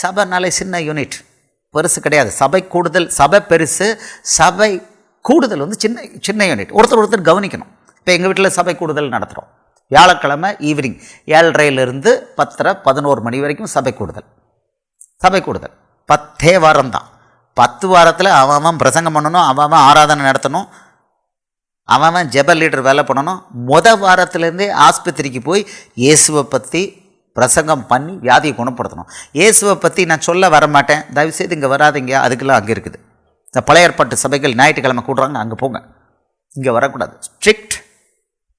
சபைனாலே சின்ன யூனிட். பெருசு கிடையாது. சபை கூடுதல் சபை பெருசு சபை கூடுதல் வந்து சின்ன சின்ன யூனிட். ஒருத்தர் ஒருத்தர் கவனிக்கணும். இப்போ எங்கள் வீட்டில் சபை கூடுதல் நடத்துகிறோம் வியாழக்கிழமை ஈவினிங் ஏழரையிலிருந்து பத்தரை பதினோரு மணி வரைக்கும் சபை கூடுதல். சபை கூடுதல். பத்தே வாரம் தான் பத்து வாரத்தில் அவன் பிரசங்கம் பண்ணணும் அவன் ஆராதனை நடத்தணும் அவன் ஜெப லீடர் வேலை பண்ணணும். மொதல் வாரத்துலேருந்தே ஆஸ்பத்திரிக்கு போய் இயேசுவை பற்றி பிரசங்கம் பண்ணி வியாதியை குணப்படுத்தணும். இயேசுவை பற்றி நான் சொல்ல வர மாட்டேன் தயவுசெய்து இங்கே வராதீங்க. அதுக்கெல்லாம் அங்கே இருக்குது. இந்த பழைய ஏற்பாட்டு சபைகள் ஞாயிற்றுக்கிழமை கூடுறாங்க அங்கே போங்க. இங்கே வரக்கூடாது. ஸ்ட்ரிக்ட்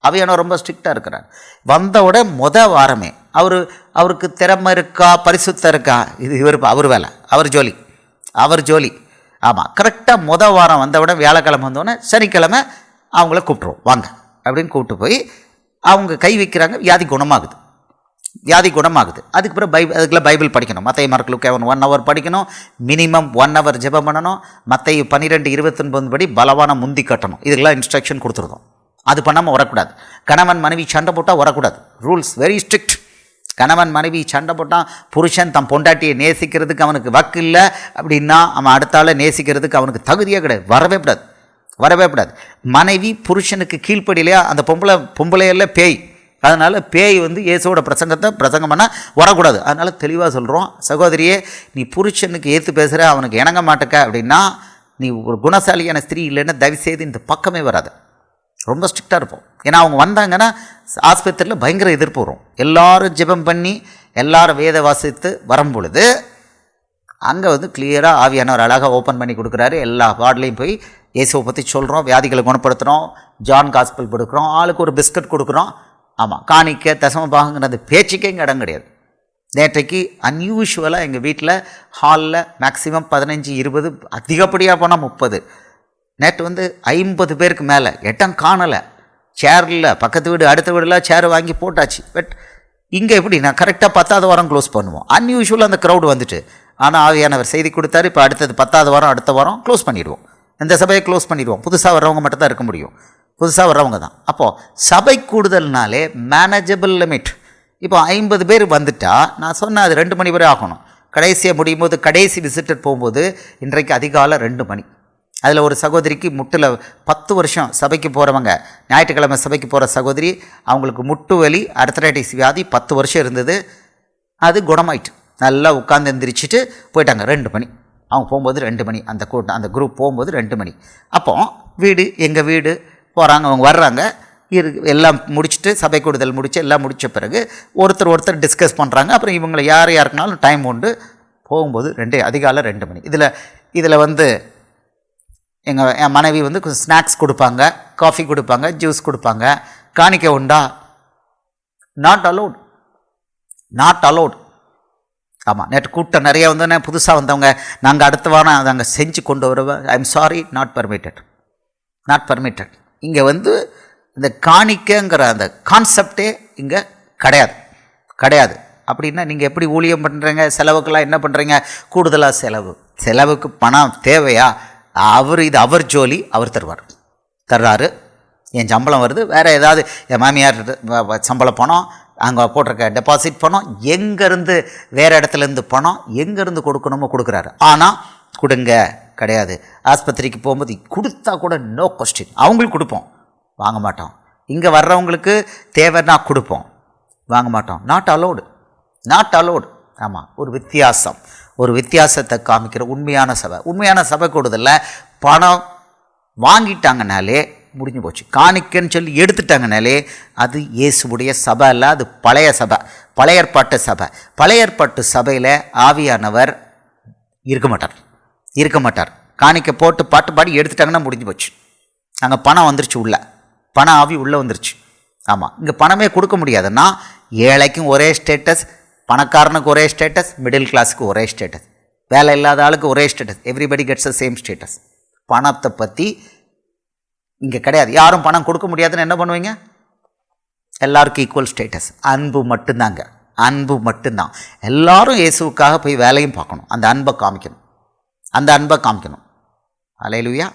அவையான ரொம்ப ஸ்ட்ரிக்டாக இருக்கிறார். வந்தவுட மொத வாரமே அவர் அவருக்கு திறமை இருக்கா பரிசுத்தம் இருக்கா? இது இவர் அவர் வேலை. அவர் ஜோலி. அவர் ஜோலி. ஆமாம் கரெக்டாக மொத வாரம் வந்தவுடன் வியாழக்கிழமை வந்தோடனே சனிக்கிழமை அவங்கள கூப்பிட்ருவோம் வாங்க. அப்படின்னு கூப்பிட்டு போய் அவங்க கை வைக்கிறாங்க வியாதி குணமாகுது. வியாதி குணமாகுது. அதுக்கு பிறகு பைபிள் அதுக்குள்ள பைபிள் படிக்கணும். மற்ற மார்க்கில் கேவன் ஒன் ஹவர் படிக்கணும். மினிமம் ஒன் ஹவர் ஜெபம் பண்ணணும். மற்ற பன்னிரெண்டு இருபத்தொன்பது படி பலவான முந்தி கட்டணும். இதுக்கெல்லாம் இன்ஸ்ட்ரக்ஷன் கொடுத்துருந்தோம் அது பண்ணாமல் வரக்கூடாது கணவன் மனைவி சண்டை போட்டால் வரக்கூடாது ரூல்ஸ் வெரி ஸ்ட்ரிக்ட் கணவன் மனைவி சண்டை போட்டான் புருஷன் தன் பொண்டாட்டியை நேசிக்கிறதுக்கு அவனுக்கு வக்கு இல்லை. அப்படின்னா அவன் அடுத்தால நேசிக்கிறதுக்கு அவனுக்கு தகுதியே கிடையாது. வரவே கூடாது. வரவே கூடாது. மனைவி புருஷனுக்கு கீழ்ப்படியிலையா? அந்த பொம்பளை பொம்பளையெல்லாம் பேய். அதனால் பேய் வந்து இயேசுவோட பிரசங்கத்தை பிரசங்கம் வரக்கூடாது. அதனால் தெளிவாக சொல்கிறோம் சகோதரியே நீ புருஷனுக்கு ஏற்று பேசுகிற அவனுக்கு இணங்க மாட்டேக்க அப்படின்னா நீ ஒரு குணசாலியான ஸ்திரீ இல்லைன்னா தயவுசெய்து இந்த பக்கமே வராது. ரொம்ப ஸ்ட்ரிக்டாக இருப்போம். ஏன்னா அவங்க வந்தாங்கன்னா ஆஸ்பத்திரியில் பயங்கர எதிர்ப்பு வரும் எல்லோரும் ஜெபம் பண்ணி எல்லாரும் வேத வாசித்து வரும் பொழுது அங்கே வந்து கிளியராக ஆவியானவர் அழகாக ஓப்பன் பண்ணி கொடுக்குறாரு. எல்லா வார்ட்லேயும் போய் இயேசுவை பற்றி சொல்கிறோம் வியாதிகளை குணப்படுத்துகிறோம் ஜான் காஸ்பிள் கொடுக்குறோம் ஆளுக்கு ஒரு பிஸ்கட் கொடுக்குறோம். ஆமாம் காணிக்க தசம பாகங்கிற அந்த பேச்சுக்கே இங்கே இடம் கிடையாது. நேற்றைக்கு அன்யூஷுவலாக எங்கள் வீட்டில் ஹாலில் மேக்ஸிமம் பதினஞ்சு இருபது அதிகப்படியாக போனால் முப்பது. நேற்று வந்து ஐம்பது பேருக்கு மேலே இடம் காணலை. சேரில் பக்கத்து வீடு அடுத்த வீடுலாம் சேர் வாங்கி போட்டாச்சு. பட் இங்கே எப்படி நான் கரெக்டாக பத்தாவது வாரம் க்ளோஸ் பண்ணுவோம். அன்யூஷுவலாக அந்த க்ரௌடு வந்துட்டு. ஆனால் ஆவியானவர் செய்தி கொடுத்தாரு இப்போ அடுத்தது பத்தாவது வாரம் அடுத்த வாரம் க்ளோஸ் பண்ணிடுவோம். இந்த சபையை க்ளோஸ் பண்ணிடுவோம். புதுசாக வர்றவங்க மட்டும் தான் இருக்க முடியும். புதுசாக வர்றவங்க தான். அப்போது சபை கூடுதல்னாலே மேனேஜபிள் லிமிட் இப்போ ஐம்பது பேர் வந்துட்டால் நான் சொன்னேன் அது ரெண்டு மணி வரை ஆகணும். கடைசியாக முடியும் போது கடைசி விசிட்டர் போகும்போது இன்றைக்கு அதிகாலை ரெண்டு மணி. அதில் ஒரு சகோதரிக்கு முட்டில் பத்து வருஷம் சபைக்கு போகிறவங்க ஞாயிற்றுக்கிழமை சபைக்கு போகிற சகோதரி அவங்களுக்கு முட்டு வலி அர்த்தரைட்டிஸ் வியாதி பத்து வருஷம் இருந்தது. அது குணமாயிட்டு நல்லா உட்காந்து எந்திரிச்சிட்டு போயிட்டாங்க. ரெண்டு மணி. அவங்க போகும்போது ரெண்டு மணி. அந்த கூட்டம் அந்த குரூப் போகும்போது ரெண்டு மணி. அப்போ வீடு எங்கள் வீடு போகிறாங்க அவங்க வர்றாங்க. இரு எல்லாம் முடிச்சுட்டு சபை கூடுதல் முடிச்சு எல்லாம் முடித்த பிறகு ஒருத்தர் ஒருத்தர் டிஸ்கஸ் பண்ணுறாங்க அப்புறம் இவங்களை யார் யாருக்குனாலும் டைம் உண்டு. போகும்போது ரெண்டு அதிகாலை ரெண்டு மணி. இதில் இதில் வந்து எங்கள் என் மனைவி வந்து கொஞ்சம் ஸ்நாக்ஸ் கொடுப்பாங்க காஃபி கொடுப்பாங்க ஜூஸ் கொடுப்பாங்க. காணிக்க உண்டா? நாட் அலோட் நாட் அலோட் ஆமாம் நேற்று கூட்டம் நிறைய வந்தோடனே புதுசாக வந்தவங்க நாங்கள் அடுத்த வாரம் அதை அங்கே செஞ்சு கொண்டு வருவோம் I am sorry not permitted not permitted இங்கே வந்து இந்த காணிக்கங்கிற அந்த கான்செப்டே இங்கே கிடையாது. கிடையாது. அப்படின்னா நீங்கள் எப்படி ஊழியம் பண்ணுறீங்க செலவுக்கெல்லாம் என்ன பண்ணுறீங்க கூடுதலாக செலவு. செலவுக்கு பணம் தேவையா? அவர் இது அவர் ஜோலி அவர் தருவார். தர்றாரு. என் சம்பளம் வருது. வேறு ஏதாவது என் மாமியார் சம்பளம் பணம் அங்கே போட்டிருக்க டெபாசிட் பணம் எங்கேருந்து வேறு இடத்துலேருந்து பணம் எங்கேருந்து கொடுக்கணுமோ கொடுக்குறாரு. ஆனால் கொடுங்க. கிடையாது. ஆஸ்பத்திரிக்கு போகும்போது கொடுத்தா கூட நோ கொஸ்டின் அவங்களுக்கு கொடுப்போம். வாங்க மாட்டோம். இங்கே வர்றவங்களுக்கு தேவைன்னா கொடுப்போம். வாங்க மாட்டோம். நாட் அலோடு நாட் அலோடு ஆமாம் ஒரு வித்தியாசம். ஒரு வித்தியாசத்தை காமிக்கிற உண்மையான சபை. உண்மையான சபை கூடுதலில். பணம் வாங்கிட்டாங்கனாலே முடிஞ்சு போச்சு. காணிக்கன்னு சொல்லி எடுத்துட்டாங்கனாலே அது இயேசுடைய சபை இல்லை அது பழைய சபை. பழைய ஏற்பாட்டு சபை. பழைய ஏற்பாட்டு சபையில் ஆவியானவர் இருக்க மாட்டார். இருக்க மாட்டார். காணிக்கை போட்டு பாட்டு பாடி எடுத்துட்டாங்கன்னா முடிஞ்சு போச்சு. அங்கே பணம் வந்துருச்சு உள்ளே. பணம் ஆவி உள்ளே வந்துருச்சு. ஆமாம் இங்கே பணமே கொடுக்க முடியாதுன்னா ஏழைக்கும் ஒரே ஸ்டேட்டஸ் பணக்காரனுக்கு ஒரே ஸ்டேட்டஸ் மிடில் கிளாஸுக்கு ஒரே ஸ்டேட்டஸ் வேலை இல்லாத ஆளுக்கு ஒரே status everybody gets a same status பணத்தை பற்றி இங்கே கிடையாது. யாரும் பணம் கொடுக்க முடியாதுன்னு என்ன பண்ணுவீங்க? எல்லாருக்கும் ஈக்குவல் ஸ்டேட்டஸ் அன்பு மட்டும்தாங்க. அன்பு மட்டும்தான். எல்லாரும் இயேசுவுக்காக போய் வேலையும் பார்க்கணும். அந்த அன்பை காமிக்கணும். அந்த அன்பை காமிக்கணும். அலையிலுயா.